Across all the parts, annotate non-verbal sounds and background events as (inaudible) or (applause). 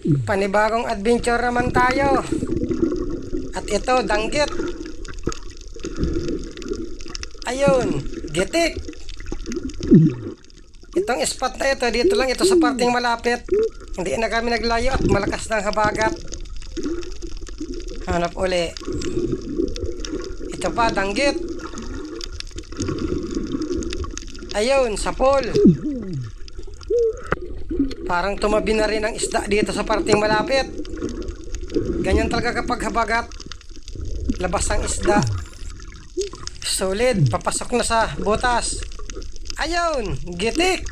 Panibagong adventure naman tayo. At ito, danggit. Ayun, gitik. Itong spot na ito, dito lang ito sa parting malapit. Hindi na kami naglayo at malakas ng habagat. Hanap uli. Ito pa, danggit. Ayun, sapol. Parang tumabi na rin ang isda dito sa parting malapit. Ganyan talaga kapag habagat. Labas ang isda. Solid, papasok na sa butas. Ayun, gitik.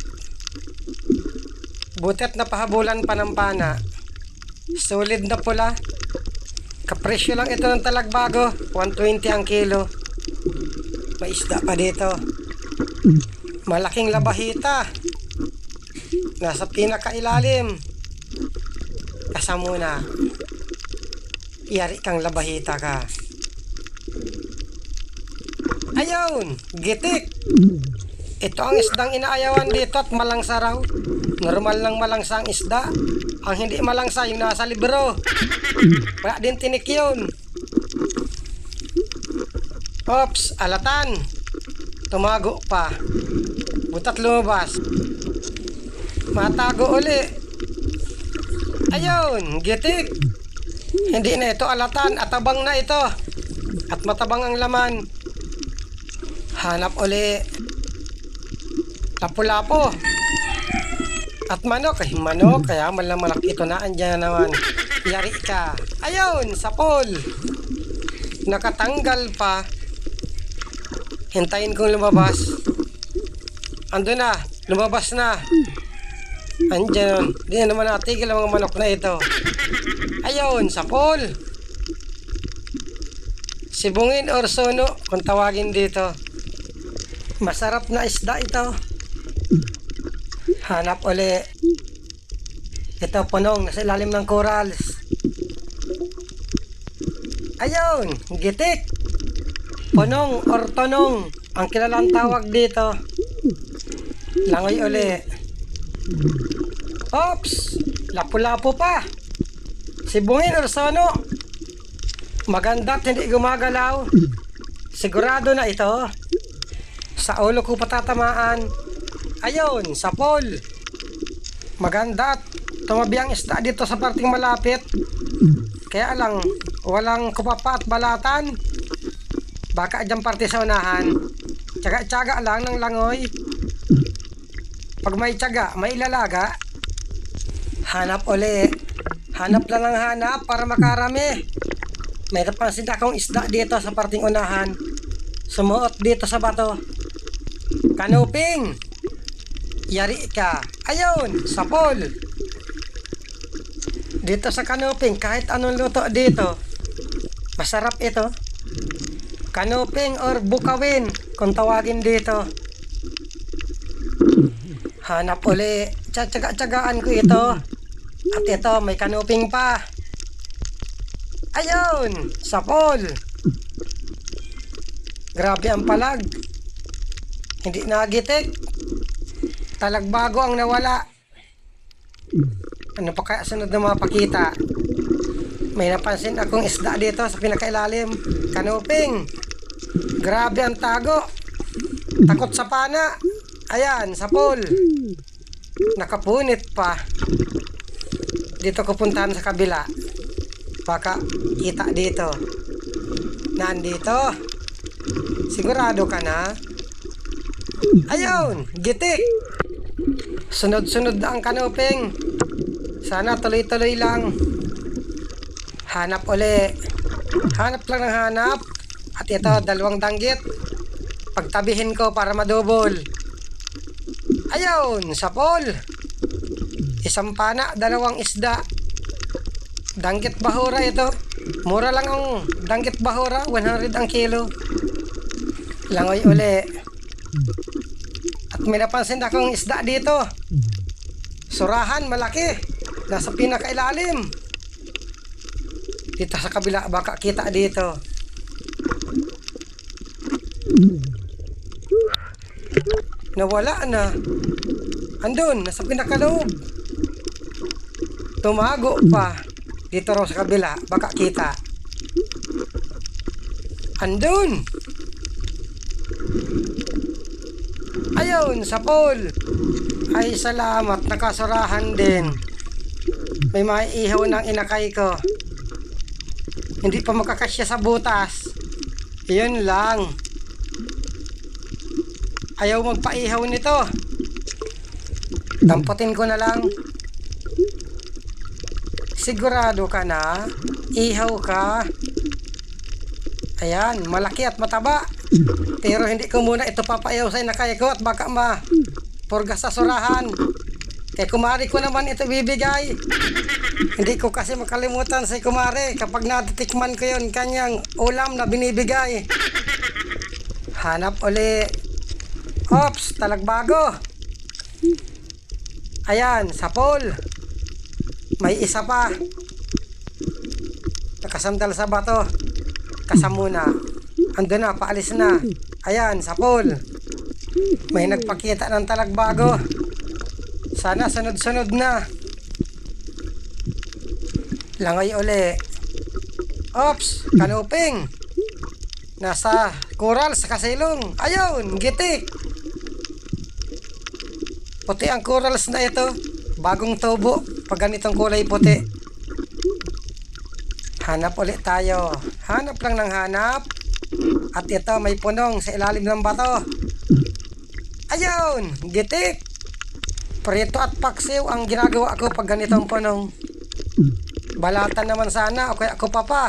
Butet na pahabulan pa ng pana. Solid na pula. Kapresyo lang ito ng talagbago. 120 ang kilo. May isda pa dito. Malaking labahita. Nasa pinakailalim. Kasamuna. Yari kang labahita ka. Ayun! Gitik! Ito ang isdang inaayawan dito at malangsa raw. Normal lang malangsa ang isda. Ang hindi malangsa yung nasa libro. Wala din tinik yun. Ops, alatan. Tumago pa. Butat lumabas. Matago uli. Ayun, gitik. Hindi na ito alatan, atabang na ito. At matabang ang laman. Hanap uli. Lapu-lapo. At manok, ay manok, kaya malang malaki ito na, andyan na naman. Yari ka. Ayun, sapol. Nakatanggal pa. Hintayin kong lumabas. Ando na, lumabas na. Andyan, di na naman natigil ang mga manok na ito. Ayun, sapol. Sibungin or sono, kung tawagin dito. Masarap na isda ito. Hanap uli. Ito punong, nasa ilalim ng corals. Ayun, gitik. Punong or tonong, ang kilalang tawag dito. Langoy uli. Ops! Lapu-lapu pa. Sibungin or sono. Maganda at hindi gumagalaw. Sigurado na ito. Sa ulo ko patatamaan. Ayun, sa pole. Maganda at tumabi ang isda dito sa parting malapit. Kaya lang, walang kupapa at balatan. Baka dyan parte sa unahan. Tsaga-tsaga lang ng langoy. Pag may tsaga, may ilalaga. Hanap uli. Hanap lang ang hanap para makarami. May napansin akong isda dito sa parting unahan. Sumuot dito sa bato. Kanuping! Yari ka. Ayun, sapol. Dito sa kanuping, kahit anong luto dito, masarap ito. Kanuping or bukawin, kung tawagin dito. Hanap uli. Tsatsaga-tsagaan ko ito. At ito, may kanuping pa. Ayun! Sapol! Grabe ang palag. Hindi nagitik. Talagbago ang nawala. Ano pa kaya sunod na mapakita? May napansin akong isda dito sa pinakailalim. Kanuping. Grabe ang tago. Takot sa pana. Ayan, sapol. Nakapunit pa. Dito ko puntahan sa kabila. Baka kita dito. Nandito. Sigurado ka na? Ayun, gitik. Sunod-sunod ang kanuping. Sana tuloy-tuloy lang. Hanap uli. Hanap lang ng hanap. At ito, dalawang danggit. Pagtabihin ko para madubol. Ayun, sapol. Isang pana, dalawang isda. Danggit bahura ito. Mura lang ang danggit bahura, 100 ang kilo. Langoy uli. At may napansin akong isda dito. Surahan, malaki. Nasa pinakailalim. Dito sa kabila, baka kita dito. Nawala na. Andun, nasa pinakaloob. Tumago pa. Dito raw sa kabila. Baka kita. Andun. Ayun, sa pool. Ay, salamat. Nakasurahan din. May maiihaw ng inakay ko. Hindi pa makakasya sa butas. Yun lang. Ayaw magpaihaw nito. Damputin ko na lang. Sigurado ka na? Ihaw ka? Ayan, malaki at mataba. Pero hindi ko muna ito papaihaw sa inakay ko at baka ma purga sa surahan. Kay kumari ko naman ito bibigay. Hindi ko kasi makalimutan si kumari kapag natitikman ko yon kanyang ulam na binibigay. Hanap uli. Ops, talagbago. Ayan, sa pool. May isa pa. Nakasandal sa bato. Kasamuna. Ando na, paalis na. Ayan, sa pool. May nagpakita ng talagbago. Sana sunod-sunod na. Langoy uli. Ops, kanuping. Nasa coral sa kasilong. Ayun, gitik. Puti ang corals na ito. Bagong tubo. Pag ganitong kulay puti. Hanap ulit tayo. Hanap lang ng hanap. At ito may punong sa ilalim ng bato. Ayun, gitik. Prito at paksiw ang ginagawa ko pag ganitong punong. Balatan naman sana o kaya ako pa pa.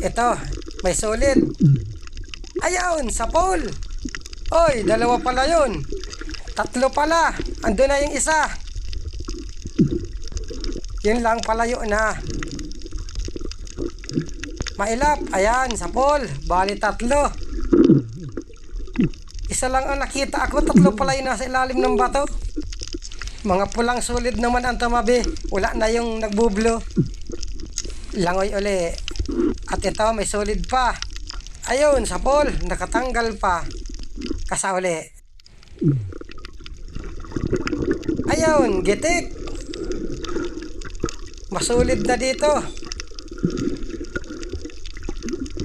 Ito, may solid. Ayun, sa pool. Oy, dalawa pala yun. Tatlo pala. Ando na yung isa. Yun lang palayo na. Mailap. Ayan, sa pool. Bali tatlo. Isa lang ang nakita ako. Tatlo pala yung nasa ilalim ng bato. Mga pulang solid naman ang tamabi. Wala na yung nagbublo. Langoy uli. At ito, may solid pa. Ayun, sa pool. Nakatanggal pa. Kasa uli. Ayun, gitik. Masulid na dito.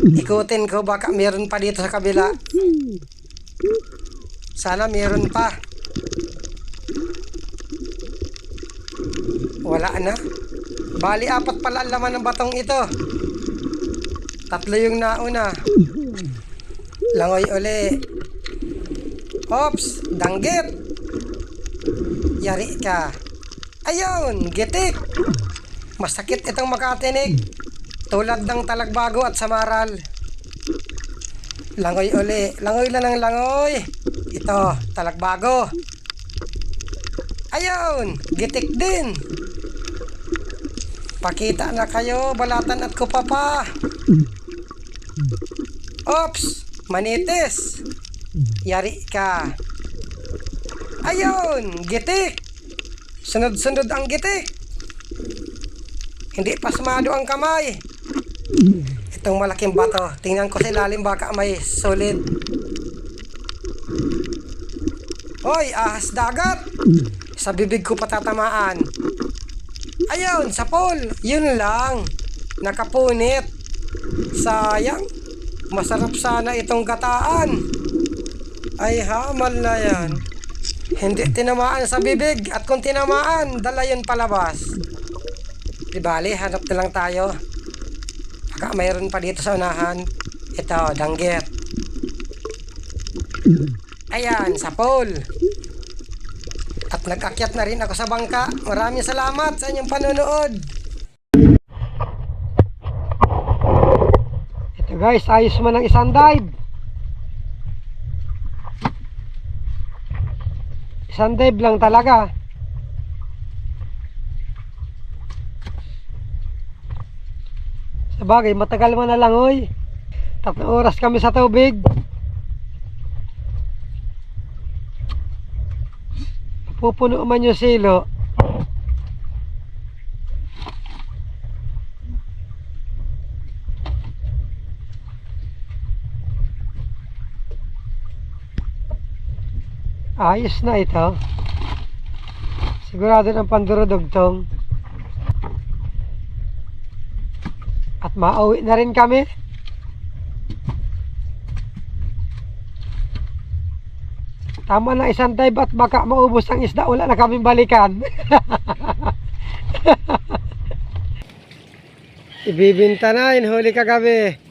Ikutin ko baka meron pa dito sa kabila. Sana meron pa. Wala na. Bali, apat pala ang laman ng batong ito. Tatlo yung nauna. Langoy uli. Ops, danggit. Yari ka. Ayun, gitik. Masakit itong makatinig. Tulad ng talagbago at samaral. Langoy uli. Langoy lang ng langoy. Ito, talagbago. Ayun, gitik din. Pakita na kayo, balatan at kupapa. Ops, manitis. Yari ka. Ayun, gitik. Sunod-sunod ang gitik. Hindi pasmado ang kamay. Itong malaking bato. Tingnan ko sa ilalim baka may solid. Hoy, ahas dagat. Sa bibig ko patatamaan. Ayun, sa pool. Yun lang. Nakapunit. Sayang. Masarap sana itong gataan. Ay, hamal na yan. Hindi tinamaan sa bibig. At kung tinamaan, dala yun palabas. Di bali, hanap na lang tayo. Baka mayroon pa dito sa unahan. Ito, danggit. Ayan, sa pool. At nag-akyat na rin ako sa bangka. Maraming salamat sa inyong panonood. Ito guys, ayos man ang isang dive. Isang lang talaga. Sa bagay, matagal man na lang oy. Tatlong oras kami sa tubig. Pupuno man yung silo. Ayos na ito. Sigurado ng pandurudugtong. At mauwi na rin kami. Tama na isang dive at baka maubos ang isda. Wala na kaming balikan. (laughs) Ibibinta na, huli kagabi.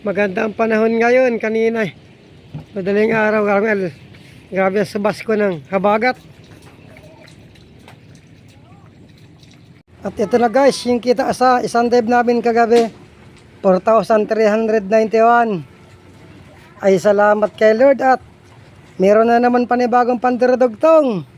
Maganda ang panahon ngayon, kanina. eh. Madaling araw, Carmel. Grabe ang sabas ko ng habagat. At ito na guys, yung kita sa isang dive namin kagabi. 4,391. Ay salamat kay Lord at meron na naman panibagong pandiradugtong.